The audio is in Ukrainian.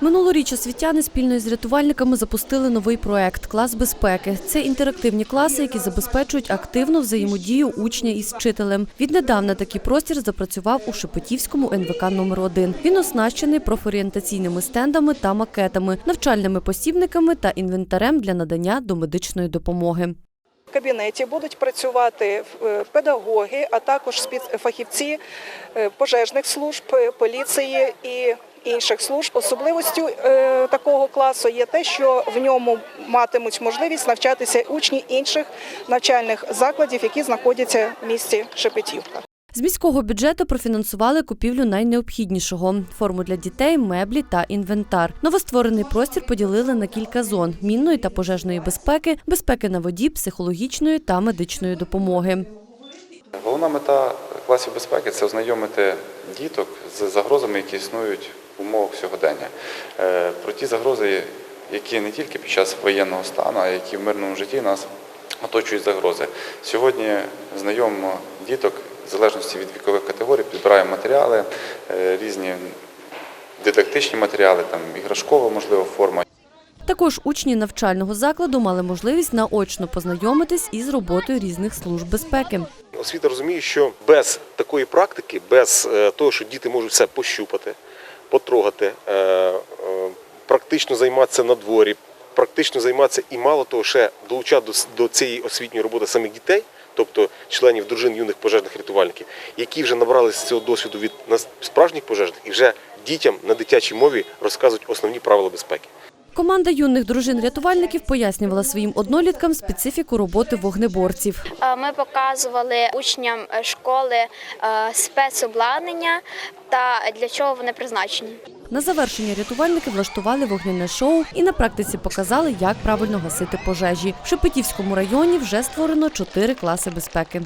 Минулоріч освітяни спільно із рятувальниками запустили новий проект Клас безпеки. Це інтерактивні класи, які забезпечують активну взаємодію учня із вчителем. Віднедавна такий простір запрацював у Шепетівському НВК номер 1 Він оснащений профорієнтаційними стендами та макетами, навчальними посібниками та інвентарем для надання домедичної допомоги. В кабінеті будуть працювати е, педагоги, а також спецфахівці е, пожежних служб, е, поліції і інших служб. Особливостю е, такого класу є те, що в ньому матимуть можливість навчатися учні інших навчальних закладів, які знаходяться в місті Шепетівка. З міського бюджету профінансували купівлю найнеобхіднішого – форму для дітей, меблі та інвентар. Новостворений простір поділили на кілька зон – мінної та пожежної безпеки, безпеки на воді, психологічної та медичної допомоги. Головна мета класів безпеки це ознайомити діток з загрозами, які існують умовах сьогодення. Е, Про ті загрози, які не тільки під час воєнного стану, а які в мирному житті нас оточують загрози. Сьогодні знайомимо діток в залежності від вікових категорій, підбираємо матеріали, е, різні дидактичні матеріали, там іграшкова, можливо, форма. Також учні навчального закладу мали можливість наочно познайомитись із роботою різних служб безпеки. Освіта розуміє, що без такої практики, без е, того, що діти можуть все пощупати, потрогати, е, е, практично займатися на дворі, практично займатися і мало того, ще долучати до, цієї освітньої роботи самих дітей, тобто членів дружин юних пожежних рятувальників, які вже набралися цього досвіду від справжніх пожежних і вже дітям на дитячій мові розказують основні правила безпеки. Команда юних дружин-рятувальників пояснювала своїм одноліткам специфіку роботи вогнеборців. Е, Ми показували учням е, школи е, спецобладнання та для чого вони призначені. На завершення рятувальники влаштували вогняне шоу і на практиці показали, як правильно гасити пожежі. В Шепетівському районі вже створено чотири класи безпеки.